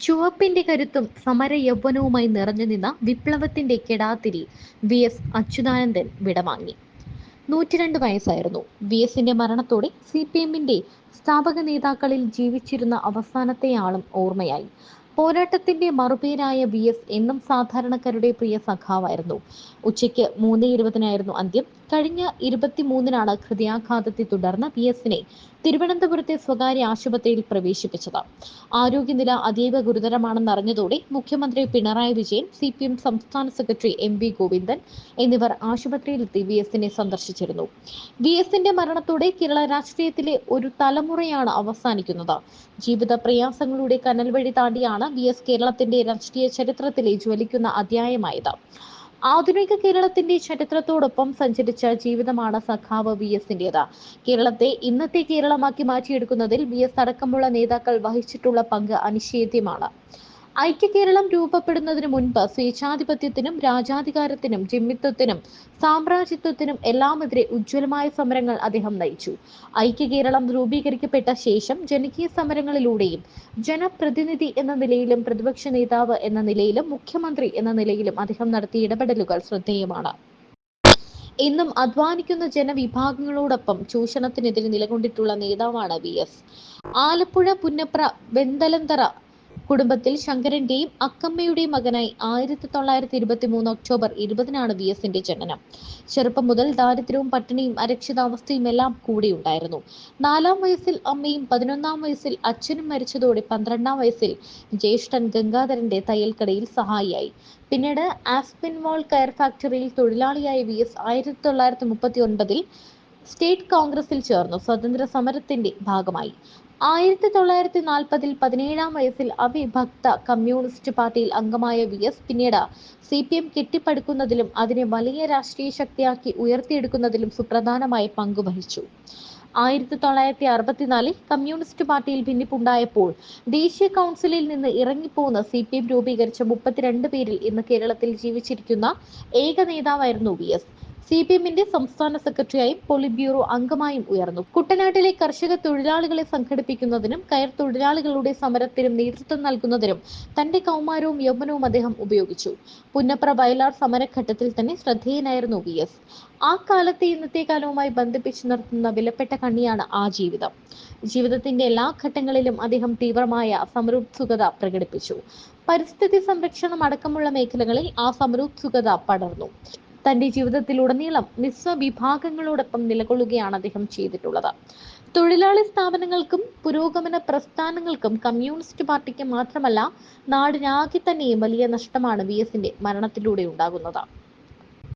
ചുവപ്പിന്റെ കരുത്തും സമര യൗവനവുമായി നിറഞ്ഞു നിന്ന വിപ്ലവത്തിന്റെ കെടാത്തിരി വി എസ് അച്യുതാനന്ദൻ വിടവാങ്ങി. നൂറ്റിരണ്ട് വയസ്സായിരുന്നു. വി എസിന്റെ മരണത്തോടെ സി പി എമ്മിന്റെ സ്ഥാപക നേതാക്കളിൽ ജീവിച്ചിരുന്ന അവസാനത്തെ ആളും ഓർമ്മയായി. പോരാട്ടത്തിന്റെ മറുപേരായ വി എസ് എന്നും സാധാരണക്കാരുടെ പ്രിയ സഖാവായിരുന്നു. ഉച്ചയ്ക്ക് മൂന്ന് ഇരുപതിനായിരുന്നു അന്ത്യം. കഴിഞ്ഞ ഇരുപത്തിമൂന്നിനാണ് ഹൃദയാഘാതത്തെ തുടർന്ന് വി എസിനെ തിരുവനന്തപുരത്തെ സ്വകാര്യ ആശുപത്രിയിൽ പ്രവേശിപ്പിച്ചത്. ആരോഗ്യനില അതീവ ഗുരുതരമാണെന്നറിഞ്ഞതോടെ മുഖ്യമന്ത്രി Pinarayi Vijayan C P M സംസ്ഥാന സെക്രട്ടറി എം വി ഗോവിന്ദൻ എന്നിവർ ആശുപത്രിയിലെത്തി വി എസിനെ സന്ദർശിച്ചിരുന്നു. വി എസിന്റെ മരണത്തോടെ കേരള രാഷ്ട്രീയത്തിലെ ഒരു തലമുറയാണ് അവസാനിക്കുന്നത്. ജീവിത പ്രയാസങ്ങളുടെ കനൽ വഴി താണ്ടിയാണ് വി എസ് കേരളത്തിന്റെ രാഷ്ട്രീയ ചരിത്രത്തിലെ ജ്വലിക്കുന്ന അധ്യായമായത്. ആധുനിക കേരളത്തിന്റെ ചരിത്രത്തോടൊപ്പം സഞ്ചരിച്ച ജീവിതമാണ് സഖാവ് വി എസിന്റേത്. കേരളത്തെ ഇന്നത്തെ കേരളമാക്കി മാറ്റിയെടുക്കുന്നതിൽ വി എസ് അടക്കമുള്ള നേതാക്കൾ വഹിച്ചിട്ടുള്ള പങ്ക് അനിഷേധ്യമാണ്. ഐക്യ കേരളം രൂപപ്പെടുന്നതിന് മുൻപ് സ്വേച്ഛാധിപത്യത്തിനും രാജാധികാരത്തിനും ജിമ്മിത്വത്തിനും സാമ്രാജ്യത്വത്തിനും എല്ലാമെതിരെ ഉജ്ജ്വലമായ സമരങ്ങൾ അദ്ദേഹം നയിച്ചു. ഐക്യ കേരളം രൂപീകരിക്കപ്പെട്ട ശേഷം ജനകീയ സമരങ്ങളിലൂടെയും ജനപ്രതിനിധി എന്ന നിലയിലും പ്രതിപക്ഷ നേതാവ് എന്ന നിലയിലും മുഖ്യമന്ത്രി എന്ന നിലയിലും അദ്ദേഹം നടത്തിയ ഇടപെടലുകൾ ശ്രദ്ധേയമാണ്. ഇന്നും അധ്വാനിക്കുന്ന ജനവിഭാഗങ്ങളോടൊപ്പം ചൂഷണത്തിനെതിരെ നിലകൊണ്ടിട്ടുള്ള നേതാവാണ് വി എസ്. ആലപ്പുഴ പുന്നപ്ര വെന്തലന്തറ കുടുംബത്തിൽ ശങ്കരന്റെയും അക്കമ്മയുടെയും മകനായി ആയിരത്തി തൊള്ളായിരത്തി ഇരുപത്തി മൂന്ന് ഒക്ടോബർ ഇരുപതിനാണ് വി എസിന്റെ ജനനം. ചെറുപ്പം മുതൽ ദാരിദ്ര്യവും പട്ടിണിയും അരക്ഷിതാവസ്ഥയും എല്ലാം കൂടെ ഉണ്ടായിരുന്നു നാലാം വയസ്സിൽ അമ്മയും പതിനൊന്നാം വയസ്സിൽ അച്ഛനും മരിച്ചതോടെ പന്ത്രണ്ടാം വയസ്സിൽ ജ്യേഷ്ഠൻ ഗംഗാധരന്റെ തയ്യൽക്കടയിൽ സഹായിയായി. പിന്നീട് ആസ്പിൻവാൾ കയർ ഫാക്ടറിയിൽ തൊഴിലാളിയായ വി എസ് ആയിരത്തി തൊള്ളായിരത്തി മുപ്പത്തി ഒൻപതിൽ സ്റ്റേറ്റ് കോൺഗ്രസിൽ ചേർന്നു. സ്വതന്ത്ര സമരത്തിന്റെ ഭാഗമായി. ആയിരത്തി തൊള്ളായിരത്തി നാൽപ്പതിൽ പതിനേഴാം വയസ്സിൽ അവിഭക്ത കമ്മ്യൂണിസ്റ്റ് പാർട്ടിയിൽ അംഗമായ വി എസ് പിന്നീട് സി പി എം കെട്ടിപ്പടുക്കുന്നതിലും അതിനെ വലിയ രാഷ്ട്രീയ ശക്തിയാക്കി ഉയർത്തിയെടുക്കുന്നതിലും സുപ്രധാനമായ പങ്കുവഹിച്ചു ആയിരത്തി തൊള്ളായിരത്തി അറുപത്തിനാലിൽ കമ്മ്യൂണിസ്റ്റ് പാർട്ടിയിൽ ഭിന്നിപ്പുണ്ടായപ്പോൾ ദേശീയ കൗൺസിലിൽ നിന്ന് ഇറങ്ങിപ്പോന്ന സി പി എം രൂപീകരിച്ച മുപ്പത്തിരണ്ട് പേരിൽ ഇന്ന് കേരളത്തിൽ ജീവിച്ചിരിക്കുന്ന ഏക നേതാവായിരുന്നു വി എസ്. സി പി എമ്മിന്റെ സംസ്ഥാന സെക്രട്ടറിയായും പോളിറ്റ് ബ്യൂറോ അംഗമായും ഉയർന്നു. കുട്ടനാട്ടിലെ കർഷക തൊഴിലാളികളെ സംഘടിപ്പിക്കുന്നതിനും കയർ തൊഴിലാളികളുടെ സമരത്തിനും നേതൃത്വം നൽകുന്നതിനും തന്റെ കൗമാരവും യൗവനവും അദ്ദേഹം ഉപയോഗിച്ചു. പുന്നപ്ര വയലാർ സമരഘട്ടത്തിൽ തന്നെ ശ്രദ്ധേയനായിരുന്നു വി എസ്. ആ കാലത്തെ ഇന്നത്തെ കാലവുമായി ബന്ധിപ്പിച്ച് നിർത്തുന്ന വിലപ്പെട്ട കണ്ണിയാണ് ആ ജീവിതം. ജീവിതത്തിന്റെ എല്ലാ ഘട്ടങ്ങളിലും അദ്ദേഹം തീവ്രമായ സമരോത്സുകത പ്രകടിപ്പിച്ചു. പരിസ്ഥിതി സംരക്ഷണം അടക്കമുള്ള മേഖലകളിൽ ആ സമരോത്സുകത പടർന്നു. തന്റെ ജീവിതത്തിലുടനീളം നിസ്വവിഭാഗങ്ങളോടൊപ്പം നിലകൊള്ളുകയാണ് അദ്ദേഹം ചെയ്തിട്ടുള്ളത്. തൊഴിലാളി സ്ഥാപനങ്ങൾക്കും പുരോഗമന പ്രസ്ഥാനങ്ങൾക്കും കമ്മ്യൂണിസ്റ്റ് പാർട്ടിക്ക് മാത്രമല്ല നാടിനാകെ തന്നെയും വലിയ നഷ്ടമാണ് വി എസിന്റെ മരണത്തിലൂടെ ഉണ്ടാകുന്നത്.